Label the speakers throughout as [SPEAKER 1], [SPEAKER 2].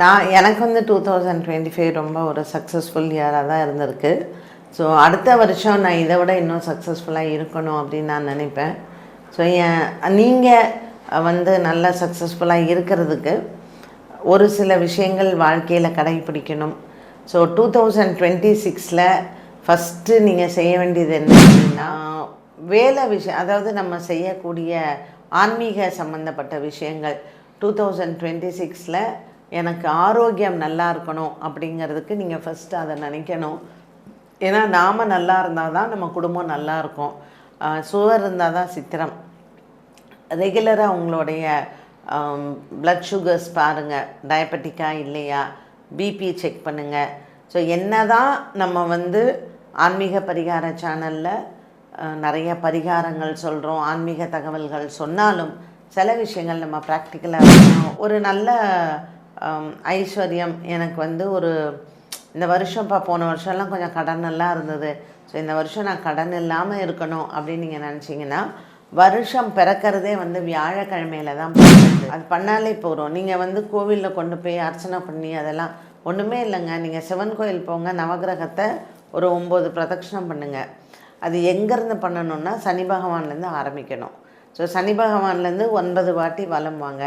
[SPEAKER 1] நான் எனக்கு வந்து டூ தௌசண்ட் டுவெண்ட்டி ஃபைவ் ரொம்ப ஒரு சக்ஸஸ்ஃபுல் இயராக தான் இருந்திருக்கு. ஸோ அடுத்த வருஷம் நான் இதை விட இன்னும் சக்ஸஸ்ஃபுல்லாக இருக்கணும் அப்படின்னு நான் நினைப்பேன். ஸோ என் நீங்கள் வந்து நல்லா சக்ஸஸ்ஃபுல்லாக இருக்கிறதுக்கு ஒரு சில விஷயங்கள் வாழ்க்கையில் கடைபிடிக்கணும். ஸோ டூ தௌசண்ட் டுவெண்ட்டி சிக்ஸில் ஃபஸ்ட்டு நீங்கள் செய்ய வேண்டியது என்ன அப்படின்னா வேலை விஷயம் அதாவது நம்ம செய்யக்கூடிய ஆன்மீக சம்மந்தப்பட்ட விஷயங்கள். டூ தௌசண்ட் டுவெண்ட்டி சிக்ஸில் எனக்கு ஆரோக்கியம் நல்லா இருக்கணும் அப்படிங்கிறதுக்கு நீங்கள் ஃபஸ்ட்டு அதை நினைக்கணும். ஏன்னா நாம் நல்லா இருந்தால் தான் நம்ம குடும்பம் நல்லா இருக்கும். சுவர் இருந்தால் தான் சித்திரம். ரெகுலராக உங்களுடைய ப்ளட் சுகர்ஸ் பாருங்கள் டயபெட்டிக்காக இல்லையா? பிபி செக் பண்ணுங்கள் ஸோ என்ன தான் நம்ம வந்து ஆன்மீக பரிகார சேனலில் நிறைய பரிகாரங்கள் சொல்கிறோம் ஆன்மீக தகவல்கள் சொன்னாலும் சில விஷயங்கள் நம்ம ப்ராக்டிக்கலாக ஒரு நல்ல ஐஸ்வர்யம் எனக்கு வந்து ஒரு இந்த வருஷம்ப்பா போன வருஷம்லாம் கொஞ்சம் கடன் எல்லாம் இருந்தது. ஸோ இந்த வருஷம் நான் கடன் இல்லாமல் இருக்கணும் அப்படின்னு நீங்கள் நினச்சிங்கன்னா வருஷம் பிறக்கிறதே வந்து வியாழக்கிழமையில தான் பிறக்குது. அது பண்ணாலே போகிறோம் நீங்கள் வந்து கோவிலில் கொண்டு போய் அர்ச்சனை பண்ணி அதெல்லாம் ஒன்றுமே இல்லைங்க. நீங்கள் சிவன் கோயில் போங்க நவகிரகத்தை ஒரு ஒம்பது பிரதட்சணம் பண்ணுங்கள் அது எங்கேருந்து பண்ணணும்னா சனி பகவான்லேருந்து ஆரம்பிக்கணும். ஸோ சனி பகவான்லேருந்து ஒன்பது வாட்டி வலம் வாங்க.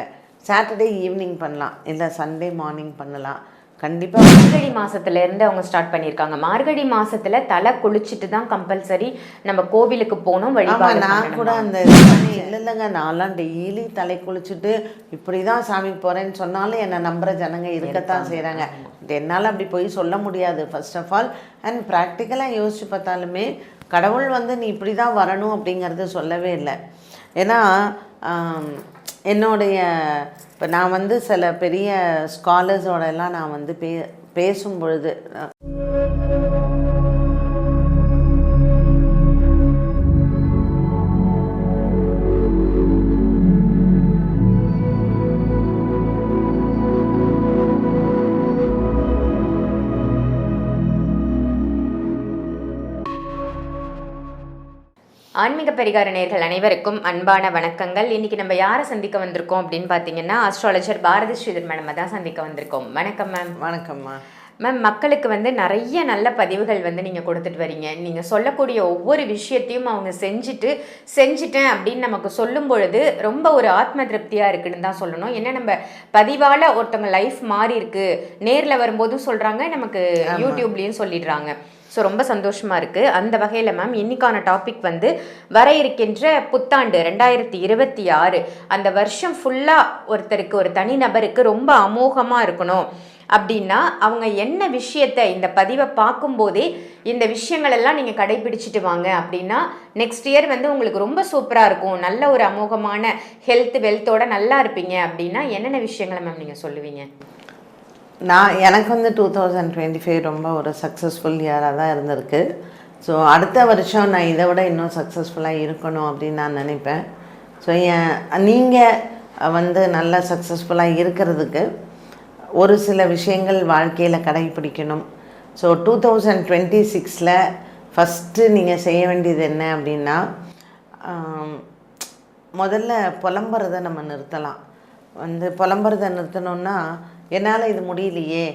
[SPEAKER 1] சாட்டர்டே ஈவினிங் பண்ணலாம். இல்லை சண்டே மார்னிங் பண்ணலாம். கண்டிப்பாக
[SPEAKER 2] மார்கழி மாசத்துல இருந்து அவங்க ஸ்டார்ட் பண்ணியிருக்காங்க. மார்கழி மாசத்துல தலை குளிச்சுட்டு தான் கம்பல்சரி நம்ம கோவிலுக்கு போகணும் வழிபாடு
[SPEAKER 1] நான் கூட? அந்த இல்லை இல்லைங்க. நான்லாம் டெய்லி தலை குளிச்சுட்டு இப்படி தான் சாமி போகிறேன்னு சொன்னாலும் என்னை நம்புகிற ஜனங்க இருக்கத்தான் செய்கிறாங்க என்னால் அப்படி போய் சொல்ல முடியாது ஃபர்ஸ்ட் ஆஃப் ஆல் அண்ட் ப்ராக்டிக்கலாக யோசிச்சு பார்த்தாலுமே கடவுள் வந்து நீ இப்படி தான் வரணும் அப்படிங்கிறது சொல்லவே இல்லை. ஏன்னா என்னுடைய இப்போ நான் வந்து சில பெரிய ஸ்காலர்ஸோட எல்லாம் நான் வந்து பே பேசும் பொழுது
[SPEAKER 2] ஆன்மீக பரிகார நேர்கள் அனைவருக்கும் அன்பான வணக்கங்கள். இன்னைக்கு நம்ம யாரை சந்திக்க வந்திருக்கோம் அப்படின்னு பார்த்தீங்கன்னா ஆஸ்ட்ராலஜர் பாரதி ஸ்ரீதர் மேடம் தான் சந்திக்க வந்திருக்கோம். வணக்கம் மேம்
[SPEAKER 1] வணக்கம்மா
[SPEAKER 2] மேம் மக்களுக்கு வந்து நிறைய நல்ல பதிவுகள் வந்து நீங்கள் கொடுத்துட்டு வரீங்க. நீங்கள் சொல்லக்கூடிய ஒவ்வொரு விஷயத்தையும் அவங்க செஞ்சுட்டு செஞ்சுட்டேன் அப்படின்னு நமக்கு சொல்லும் பொழுது ரொம்ப ஒரு ஆத்ம திருப்தியாக இருக்குன்னு தான் சொல்லணும். என்ன நம்ம பதிவால் ஒருத்தவங்க லைஃப் மாறி இருக்கு நேரில் வரும்போதும் சொல்கிறாங்க நமக்கு யூடியூப்லேயும் சொல்லிடுறாங்க. ஸோ ரொம்ப சந்தோஷமாக இருக்குது அந்த வகையில் மேம் இன்னைக்கான டாபிக் வந்து வர இருக்கின்ற புத்தாண்டு ரெண்டாயிரத்தி இருபத்தி ஆறு. அந்த வருஷம் ஃபுல்லாக ஒருத்தருக்கு ஒரு தனிநபருக்கு ரொம்ப அமோகமாக இருக்கணும். அப்படின்னா அவங்க என்ன விஷயத்தை இந்த பதிவை பார்க்கும்போதே இந்த விஷயங்களெல்லாம் நீங்கள் கடைபிடிச்சிட்டு வாங்க. அப்படின்னா நெக்ஸ்ட் இயர் வந்து உங்களுக்கு ரொம்ப சூப்பராக இருக்கும். நல்ல ஒரு அமோகமான ஹெல்த் வெல்த்தோட நல்லா இருப்பீங்க. அப்படின்னா என்னென்ன விஷயங்களை மேம் நீங்கள் சொல்லுவீங்க?
[SPEAKER 1] நான் எனக்கு வந்து டூ தௌசண்ட் டுவெண்ட்டி ஃபைவ் ரொம்ப ஒரு சக்ஸஸ்ஃபுல் இயராக தான் இருந்திருக்கு. ஸோ அடுத்த வருஷம் நான் இதை விட இன்னும் சக்ஸஸ்ஃபுல்லாக இருக்கணும் அப்படின்னு நான் நினைப்பேன். ஸோ என் நீங்கள் வந்து நல்லா சக்ஸஸ்ஃபுல்லாக இருக்கிறதுக்கு ஒரு சில விஷயங்கள் வாழ்க்கையில் கடைபிடிக்கணும். ஸோ டூ தௌசண்ட் டுவெண்ட்டி சிக்ஸில் ஃபஸ்ட்டு நீங்கள் செய்ய வேண்டியது என்ன அப்படின்னா முதல்ல புலம்புறதை நம்ம நிறுத்தலாம். வந்து புலம்புறதை நிறுத்தணுன்னா என்னால் இது முடியலையே.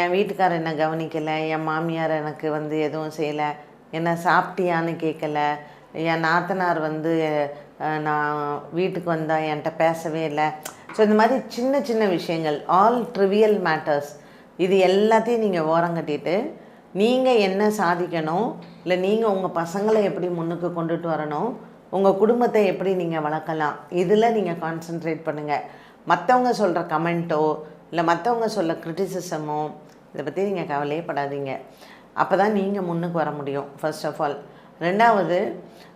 [SPEAKER 1] என் வீட்டுக்காரர் என்னை கவனிக்கலை என் மாமியார் எனக்கு வந்து எதுவும் செய்யலை என்ன சாப்பிட்டியான்னு கேட்கல என் நாத்தனார் வந்து நான் வீட்டுக்கு வந்தால் என்கிட்ட பேசவே இல்லை. ஸோ இந்த மாதிரி சின்ன சின்ன விஷயங்கள் ஆல் ட்ரிவியல் மேட்டர்ஸ் இது எல்லாத்தையும் நீங்கள் ஓரங்கட்டிட்டு நீங்கள் என்ன சாதிக்கணும் இல்லை நீங்கள் உங்கள் பசங்களை எப்படி முன்னுக்கு கொண்டுட்டு வரணும் உங்கள் குடும்பத்தை எப்படி நீங்கள் வளர்க்கலாம் இதில் நீங்கள் கான்சென்ட்ரேட் பண்ணுங்கள் மற்றவங்க சொல்கிற கமெண்ட்டோ இல்லை மற்றவங்க சொல்ல கிரிட்டிசிசமோ இதை பற்றி நீங்கள் கவலையே படாதீங்க. அப்போ தான் நீங்கள் முன்னுக்கு வர முடியும் ஃபர்ஸ்ட் ஆஃப் ஆல் ரெண்டாவது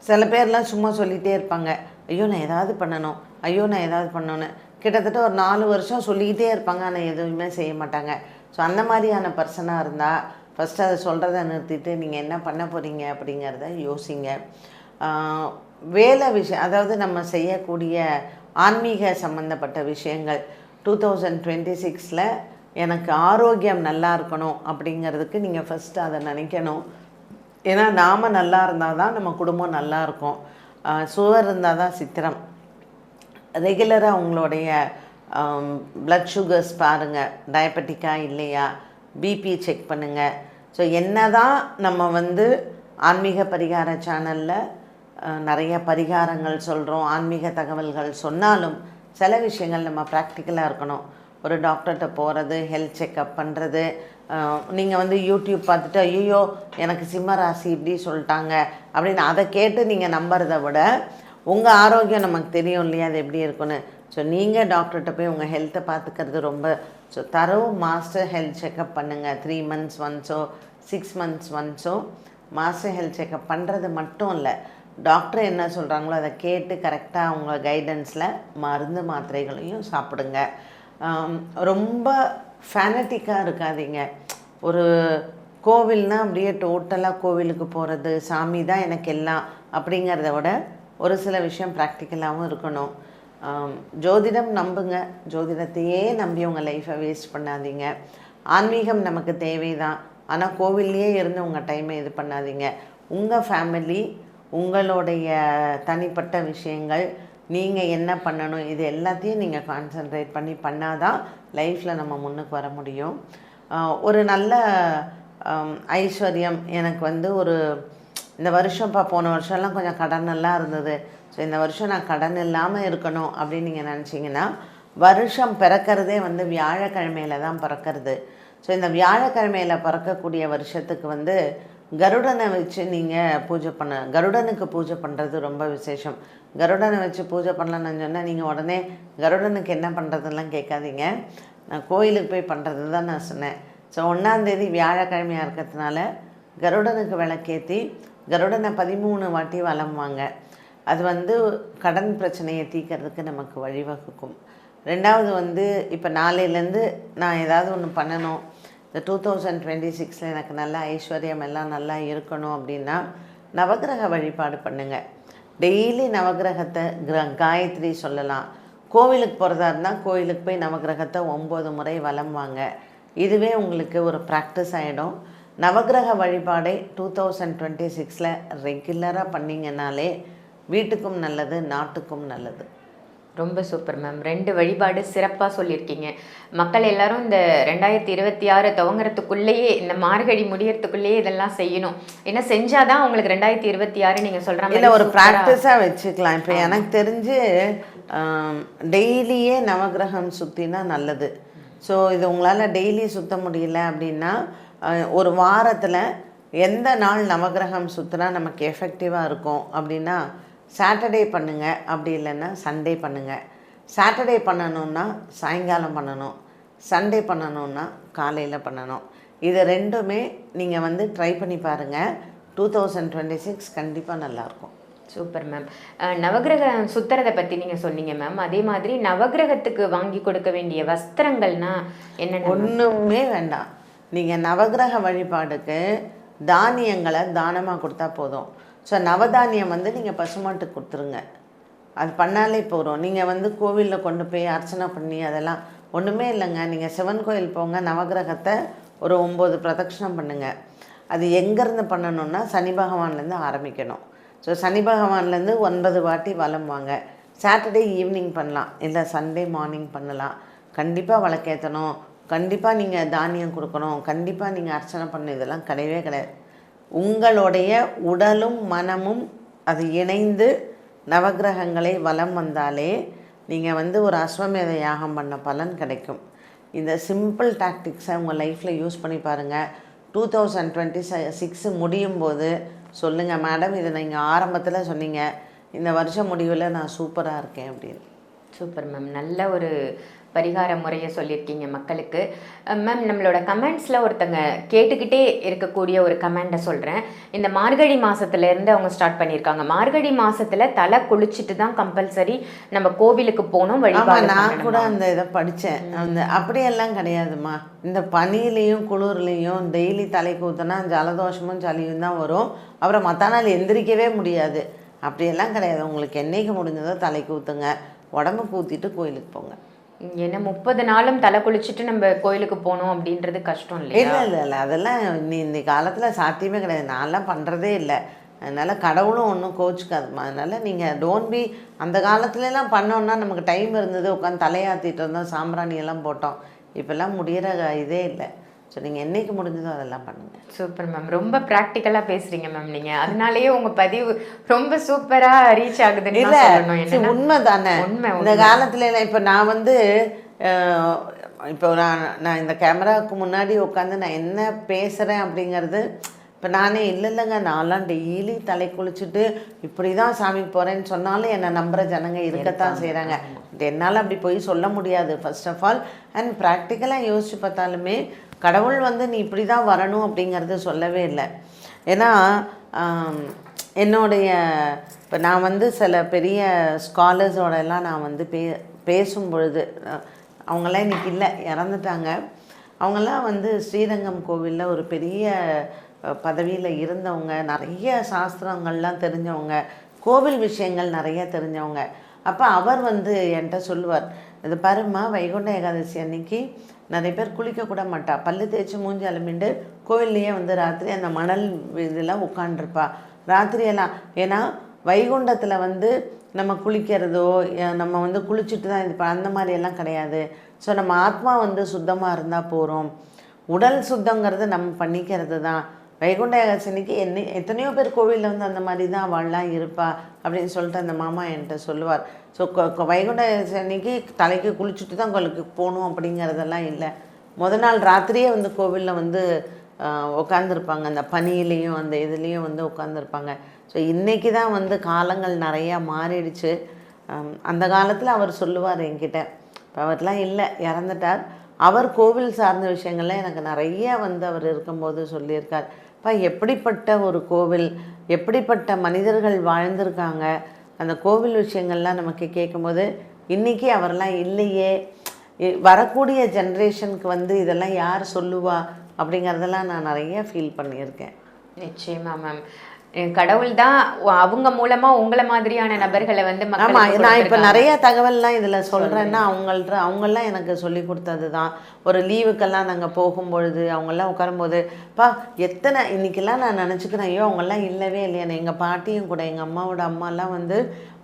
[SPEAKER 1] சில பேர்லாம் சும்மா சொல்லிகிட்டே இருப்பாங்க. ஐயோ நான் ஏதாவது பண்ணணும். ஐயோ நான் ஏதாவது பண்ணணும் கிட்டத்தட்ட ஒரு நாலு வருஷம் சொல்லிக்கிட்டே இருப்பாங்க ஆனால் எதுவுமே செய்ய மாட்டாங்க. ஸோ அந்த மாதிரியான பர்சனாக இருந்தால் ஃபஸ்ட்டு அதை சொல்கிறத நிறுத்திட்டு நீங்கள் என்ன பண்ண போகிறீங்க அப்படிங்கிறத யோசிங்க. வேலை விஷயம் அதாவது நம்ம செய்யக்கூடிய ஆன்மீக சம்மந்தப்பட்ட விஷயங்கள். டூ தௌசண்ட் டுவெண்ட்டி சிக்ஸில் எனக்கு ஆரோக்கியம் நல்லா இருக்கணும் அப்படிங்கிறதுக்கு நீங்கள் ஃபஸ்ட்டு அதை நினைக்கணும். ஏன்னா நாம் நல்லா இருந்தால் தான் நம்ம குடும்பம் நல்லா இருக்கும். சுவர் இருந்தால் தான் சித்திரம். ரெகுலராக உங்களுடைய ப்ளட் சுகர்ஸ் பாருங்கள் டயபெட்டிக்காக இல்லையா? பிபி செக் பண்ணுங்கள் ஸோ என்ன தான் நம்ம வந்து ஆன்மீக பரிகார சேனலில் நிறைய பரிகாரங்கள் சொல்கிறோம் ஆன்மீக தகவல்கள் சொன்னாலும் சில விஷயங்கள் நம்ம ப்ராக்டிக்கலாக இருக்கணும். ஒரு டாக்டர்கிட்ட போகிறது ஹெல்த் செக்கப் பண்ணுறது நீங்கள் வந்து யூடியூப் பார்த்துட்டு ஐயோ எனக்கு சிம்ம ராசி இப்படி சொல்லிட்டாங்க அப்படின்னு அதை கேட்டு நீங்கள் நம்புறத விட உங்கள் ஆரோக்கியம் நமக்கு தெரியும் இல்லையா அது எப்படி இருக்குன்னு ஸோ நீங்கள் டாக்டர்கிட்ட போய் உங்கள் ஹெல்த்தை பார்த்துக்கிறது ரொம்ப ஸோ தரவு மாஸ்டர் ஹெல்த் செக்கப் பண்ணுங்கள் த்ரீ மந்த்ஸ் ஒன்ஸோ சிக்ஸ் மந்த்ஸ் ஒன்ஸோ மாஸ்டர் ஹெல்த் செக்கப் பண்ணுறது மட்டும் இல்லை. டாக்டர் என்ன சொல்கிறாங்களோ அதை கேட்டு கரெக்டாக அவங்க கைடன்ஸில் மருந்து மாத்திரைகளையும் சாப்பிடுங்க. ரொம்ப ஃபேனட்டிக்காக இருக்காதீங்க. ஒரு கோவில்னால் அப்படியே டோட்டலாக கோவிலுக்கு போகிறது சாமி தான் எனக்கு எல்லாம் அப்படிங்கிறத விட ஒரு சில விஷயம் ப்ராக்டிக்கலாகவும் இருக்கணும். ஜோதிடம் நம்புங்க. ஜோதிடத்தையே நம்பி உங்கள் லைஃப்பை வேஸ்ட் பண்ணாதீங்க. ஆன்மீகம் நமக்கு தேவை தான் ஆனால் கோவில்லையே இருந்து உங்கள் டைமை இது பண்ணாதீங்க. உங்கள் ஃபேமிலி உங்களுடைய தனிப்பட்ட விஷயங்கள் நீங்கள் என்ன பண்ணணும் இது எல்லாத்தையும் நீங்கள் கான்சென்ட்ரேட் பண்ணி பண்ணாதான் லைஃப்பில் நம்ம முன்னுக்கு வர முடியும். ஒரு நல்ல ஐஸ்வர்யம் எனக்கு வந்து ஒரு இந்த வருஷம்ப்பா போன வருஷம்லாம் கொஞ்சம் கடன் எல்லாம் இருந்தது. ஸோ இந்த வருஷம் நான் கடன் இல்லாமல் இருக்கணும் அப்படின்னு நீங்கள் நினச்சிங்கன்னா வருஷம் பிறக்கிறதே வந்து வியாழக்கிழமையில தான் பிறக்கிறது. ஸோ இந்த வியாழக்கிழமையில் பிறக்கக்கூடிய வருஷத்துக்கு வந்து கருடனை வச்சு நீங்கள் பூஜை பண்ண கருடனுக்கு பூஜை பண்ணுறது ரொம்ப விசேஷம். கருடனை வச்சு பூஜை பண்ணலான்னு சொன்னால் நீங்கள் உடனே கருடனுக்கு என்ன பண்ணுறதுலாம் கேட்காதீங்க. நான் கோயிலுக்கு போய் பண்ணுறது தான் நான் சொன்னேன். ஸோ ஒன்றாந்தேதி வியாழக்கிழமையாக இருக்கிறதுனால கருடனுக்கு விளக்கேற்றி கருடனை பதிமூணு வாட்டி வலம் அது வந்து கடன் பிரச்சனையை தீர்க்கறதுக்கு நமக்கு வழிவகுக்கும். ரெண்டாவது வந்து இப்போ நாளையிலேருந்து நான் ஏதாவது ஒன்று பண்ணணும். இந்த டூ தௌசண்ட் டுவெண்ட்டி சிக்ஸில் எனக்கு நல்ல ஐஸ்வர்யம் எல்லாம் நல்லா இருக்கணும் அப்படின்னா நவக்கிரக வழிபாடு பண்ணுங்கள் டெய்லி நவக்கிரகத்தை கிர காயத்ரி சொல்லலாம். கோவிலுக்கு போகிறதா இருந்தால் கோவிலுக்கு போய் நவக்கிரகத்தை ஒம்பது முறை வலம் வாங்க. இதுவே உங்களுக்கு ஒரு ப்ராக்டிஸ் ஆகிடும் நவக்கிரக வழிபாடை டூ தௌசண்ட் டுவெண்ட்டி சிக்ஸில் ரெகுலராக பண்ணிங்கனாலே வீட்டுக்கும் நல்லது நாட்டுக்கும் நல்லது.
[SPEAKER 2] ரொம்ப சூப்பர் மேம். ரெண்டு வழிபாடு சிறப்பாக சொல்லியிருக்கீங்க. மக்கள் எல்லாரும் இந்த ரெண்டாயிரத்தி இருபத்தி ஆறு துவங்குறதுக்குள்ளேயே இந்த மார்கழி முடியறதுக்குள்ளேயே இதெல்லாம் செய்யணும். ஏன்னா செஞ்சாதான் உங்களுக்கு ரெண்டாயிரத்தி இருபத்தி ஆறு நீங்கள் சொல்கிற
[SPEAKER 1] இல்லை ஒரு ப்ராக்டிஸாக வச்சுக்கலாம். இப்போ எனக்கு தெரிஞ்சு டெய்லியே நவக்கிரகம் சுற்றினா நல்லது. ஸோ இது உங்களால் டெய்லி சுத்த முடியல அப்படின்னா ஒரு வாரத்தில் எந்த நாள் நவக்கிரகம் சுற்றினா நமக்கு எஃபெக்டிவாக இருக்கும் அப்படின்னா சாட்டர்டே பண்ணுங்கள் அப்படி இல்லைன்னா சண்டே பண்ணுங்கள் சாட்டர்டே பண்ணணுன்னா சாயங்காலம் பண்ணணும். சண்டே பண்ணணுன்னா காலையில் பண்ணணும். இது ரெண்டுமே நீங்கள் வந்து ட்ரை பண்ணி பாருங்கள் டூ தௌசண்ட் டுவெண்ட்டி சிக்ஸ் கண்டிப்பாக நல்லாயிருக்கும்
[SPEAKER 2] சூப்பர் மேம் நவகிரகம் சுத்துறதை பற்றி நீங்கள் சொன்னீங்க மேம் அதே மாதிரி நவகிரகத்துக்கு வாங்கி கொடுக்க வேண்டிய வஸ்திரங்கள்னா என்னென்ன
[SPEAKER 1] ஒன்றுமே வேண்டாம். நீங்கள் நவக்கிரக வழிபாடுக்கு தானியங்களை தானமாக கொடுத்தா போதும். ஸோ நவதானியம் வந்து நீங்கள் பசுமாட்டுக்கு கொடுத்துருங்க. அது பண்ணாலே போதும். நீங்கள் வந்து கோவிலில் கொண்டு போய் அர்ச்சனை பண்ணி அதெல்லாம் ஒன்றுமே இல்லைங்க. நீங்கள் சிவன் கோயில் போங்க நவக்கிரகத்தை ஒரு ஒம்பது பிரதட்சணம் பண்ணுங்கள் அது எங்கேருந்து பண்ணணும்னா சனி பகவான்லேருந்து ஆரம்பிக்கணும். ஸோ சனி பகவான்லேருந்து ஒன்பது வாட்டி வலம் வாங்க. சாட்டர்டே ஈவினிங் பண்ணலாம். இல்லை சண்டே மார்னிங் பண்ணலாம். கண்டிப்பாக விளக்கேற்றணும் கண்டிப்பாக நீங்கள் தானியம் கொடுக்கணும். கண்டிப்பாக நீங்கள் அர்ச்சனை பண்ணணும் இதெல்லாம் கிடையவே கிடையாது. உங்களுடைய உடலும் மனமும் அது இணைந்து நவக்கிரகங்களை வலம் வந்தாலே நீங்கள் வந்து ஒரு அஸ்வமேத யாகம் பண்ண பலன் கிடைக்கும். இந்த சிம்பிள் டாக்டிக்ஸை உங்கள் லைஃப்பில் யூஸ் பண்ணி பாருங்கள் டூ தௌசண்ட் டுவெண்ட்டி சிக்ஸ் முடியும் போது சொல்லுங்கள் மேடம் இதை நீங்கள் ஆரம்பத்தில் சொன்னீங்க. இந்த வருஷம் முடிவில் நான் சூப்பராக இருக்கேன் அப்படின்னு.
[SPEAKER 2] Super ma'am. நல்ல ஒரு பரிகார முறையை சொல்லியிருக்கீங்க மக்களுக்கு. மேம் நம்மளோட கமெண்ட்ஸில் ஒருத்தங்க கேட்டுக்கிட்டே இருக்கக்கூடிய ஒரு கமெண்ட்டை சொல்கிறேன் இந்த மார்கழி மாதத்துலேருந்து அவங்க ஸ்டார்ட் பண்ணியிருக்காங்க. மார்கழி மாதத்தில் தலை குளிச்சுட்டு தான் கம்பல்சரி நம்ம கோவிலுக்கு போகணும் வழிபாடு
[SPEAKER 1] நான் கூட? அந்த இதை படித்தேன் அந்த அப்படியெல்லாம் கிடையாதும்மா. இந்த பனியிலையும் குளிர்லையும் டெய்லி தலைக்கு ஊற்றினா ஜலதோஷமும் சளியும் தான் வரும். அப்புறம் மற்ற நாள் எந்திரிக்கவே முடியாது. அப்படியெல்லாம் கிடையாது. உங்களுக்கு என்னைக்கு முடிஞ்சதோ தலைக்கு ஊற்றுங்க உடம்புக்கு ஊற்றிட்டு கோயிலுக்கு போங்க.
[SPEAKER 2] ஏன்னா முப்பது நாளும் தலை குளிச்சுட்டு நம்ம கோயிலுக்கு போகணும் அப்படின்றது கஷ்டம் இல்லையா?
[SPEAKER 1] இல்லை இல்லை இல்லை. அதெல்லாம் இந்த காலத்தில் சாத்தியமே கிடையாது. நான்லாம் பண்ணுறதே இல்லை. அதனால் கடவுளும் ஒன்றும் கோச்சுக்காதுமா அதனால் நீங்கள் டோன்ட் பி அந்த காலத்துலலாம் பண்ணோன்னா நமக்கு டைம் இருந்தது. உட்காந்து தலையாத்திட்டு இருந்தோம். சாம்பிராணி எல்லாம் போட்டோம். இப்போல்லாம் முடியிற இதே இல்லை. ஸோ நீங்கள் என்னைக்கு முடிஞ்சதோ அதெல்லாம் பண்ணுங்கள்
[SPEAKER 2] சூப்பர் மேம் ரொம்ப ப்ராக்டிக்கலா பேசுறீங்க மேம் நீங்க. அதனாலயே உங்க பதிவு ரொம்ப சூப்பரா ரீச் ஆகுதுன்னு
[SPEAKER 1] இல்ல உண்மை தானே
[SPEAKER 2] உண்மை,
[SPEAKER 1] இந்த காலத்துல இப்போ நான் வந்து இப்போ நான் நான் இந்த கேமராவுக்கு முன்னாடி உட்காந்து நான் என்ன பேசுகிறேன் அப்படிங்கிறது இப்போ நானே இல்லை இல்லைங்க. நான்லாம் டெய்லி தலை குளிச்சுட்டு இப்படி தான் சாமிக்கு போகிறேன்னு சொன்னாலும் என்னை நம்புகிற ஜனங்க இருக்கத்தான் செய்கிறாங்க என்னால் அப்படி போய் சொல்ல முடியாது ஃபர்ஸ்ட் ஆஃப் ஆல் அண்ட் ப்ராக்டிக்கலாக யோசிச்சு பார்த்தாலுமே கடவுள் வந்து நீ இப்படி தான் வரணும் அப்படிங்கிறது சொல்லவே இல்லை. ஏன்னா என்னுடைய இப்போ நான் வந்து சில பெரிய ஸ்காலர்ஸோட எல்லாம் நான் வந்து பே பேசும் பொழுது அஹ், அவங்கெல்லாம் இன்னைக்கு இல்லை இறந்துட்டாங்க. அவங்கெல்லாம் வந்து ஸ்ரீரங்கம் கோவிலில் ஒரு பெரிய பதவியில் இருந்தவங்க நிறைய சாஸ்திரங்கள்லாம் தெரிஞ்சவங்க கோவில் விஷயங்கள் நிறைய தெரிஞ்சவங்க. அப்போ அவர் வந்து என்கிட்ட சொல்லுவார் இது பாருமா வைகுண்ட ஏகாதசி அன்னைக்கு நிறைய பேர் குளிக்க கூட மாட்டா. பல்லு தேய்ச்சி மூஞ்சி அலமிண்டு கோவில்லையே வந்து ராத்திரி அந்த மணல் இதெல்லாம் உட்காண்டிருப்பா ராத்திரியெல்லாம் ஏன்னா வைகுண்டத்தில் வந்து நம்ம குளிக்கிறதோ நம்ம வந்து குளிச்சுட்டு தான் இது அந்த மாதிரியெல்லாம் கிடையாது. ஸோ நம்ம ஆத்மா வந்து சுத்தமாக இருந்தால் போகிறோம் உடல் சுத்தங்கிறது நம்ம பண்ணிக்கிறது தான். வைகுண்ட ஏகாசனிக்கு என்ன எத்தனையோ பேர் கோவிலில் வந்து அந்த மாதிரி தான் அவள்லாம் இருப்பா அப்படின்னு சொல்லிட்டு அந்த மாமா என்கிட்ட சொல்லுவார். ஸோ வைகுண்ட அன்னைக்கு தலைக்கு குளிச்சுட்டு தான் உங்களுக்கு போகணும் அப்படிங்கிறதெல்லாம் இல்லை. முத நாள் ராத்திரியே வந்து கோவிலில் வந்து உட்காந்துருப்பாங்க அந்த பனியிலையும் அந்த இதுலேயும் வந்து உட்காந்துருப்பாங்க ஸோ இன்றைக்கி தான் வந்து காலங்கள் நிறையா மாறிடுச்சு. அந்த காலத்தில் அவர் சொல்லுவார் என்கிட்ட. இப்போ அவர்லாம் இல்லை இறந்துட்டார். அவர் கோவில் சார்ந்த விஷயங்கள்லாம் எனக்கு நிறைய வந்து அவர் இருக்கும்போது சொல்லியிருக்கார். இப்போ எப்படிப்பட்ட ஒரு கோவில்? எப்படிப்பட்ட மனிதர்கள் வாழ்ந்திருக்காங்க? அந்த கோவில் விஷயங்கள்லாம் நமக்கு கேட்கும்போது இன்றைக்கி அவரெல்லாம் இல்லையே. வரக்கூடிய ஜென்ரேஷனுக்கு வந்து இதெல்லாம் யார் சொல்லுவா அப்படிங்கிறதெல்லாம் நான் நிறைய ஃபீல் பண்ணியிருக்கேன்.
[SPEAKER 2] நிச்சயமாக மேம் கடவுள் தான் அவங்க மூலமா உங்களை மாதிரியான நபர்களை வந்து
[SPEAKER 1] ஆமா நான் இப்போ. நிறைய தகவல்லாம் இதில் சொல்கிறேன்னா அவங்கள்ட்ட அவங்கெல்லாம் எனக்கு சொல்லி கொடுத்தது தான் ஒரு லீவுக்கெல்லாம் நாங்கள் போகும்பொழுது அவங்கெல்லாம் உட்காரும்போது பா எத்தனை இன்னைக்கெல்லாம் நான் நினச்சிக்கிறேன் ஐயோ அவங்கெல்லாம் இல்லவே இல்லையா எங்கள் பாட்டியும் கூட எங்கள் அம்மாவோட அம்மாலாம் வந்து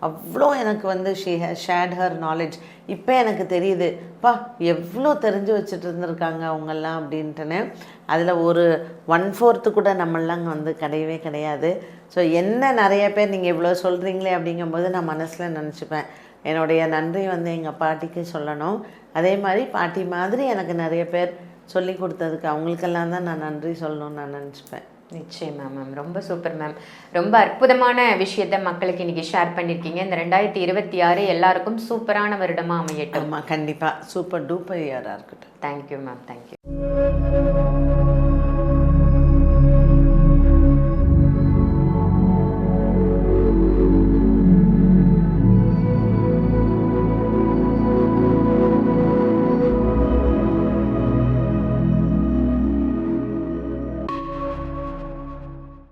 [SPEAKER 1] அவ்வளோ எனக்கு வந்து ஷி ஷேட் ஹர் நாலேஜ் இப்போ எனக்கு தெரியுது பா எவ்வளோ தெரிஞ்சு வச்சுட்டு இருந்திருக்காங்க அவங்கெல்லாம் அப்படின்ட்டுன்னு. அதில் ஒரு ஒன் ஃபோர்த்து கூட நம்மளாம் வந்து கிடையவே கிடையாது. ஸோ என்ன நிறைய பேர் நீங்கள் இவ்வளோ சொல்கிறீங்களே அப்படிங்கும்போது நான் மனசில் நினச்சிப்பேன். என்னுடைய நன்றி வந்து எங்கள் பாட்டிக்கு சொல்லணும். அதே மாதிரி பாட்டி மாதிரி எனக்கு நிறைய பேர் சொல்லி கொடுத்ததுக்கு அவங்களுக்கெல்லாம் தான் நான் நன்றி சொல்லணும்னு நான் நினச்சிப்பேன்.
[SPEAKER 2] நிச்சயமா மேம் ரொம்ப சூப்பர் மேம் ரொம்ப அற்புதமான விஷயத்த மக்களுக்கு இன்னைக்கு ஷேர் பண்ணியிருக்கீங்க இந்த ரெண்டாயிரத்தி இருபத்தி ஆறு எல்லாருக்கும் சூப்பரான வருடமா அமையட்டும்.
[SPEAKER 1] ஆமாம் கண்டிப்பாக சூப்பர் டூப்பர் இயராக இருக்கட்டும்.
[SPEAKER 2] Thank you ma'am thank you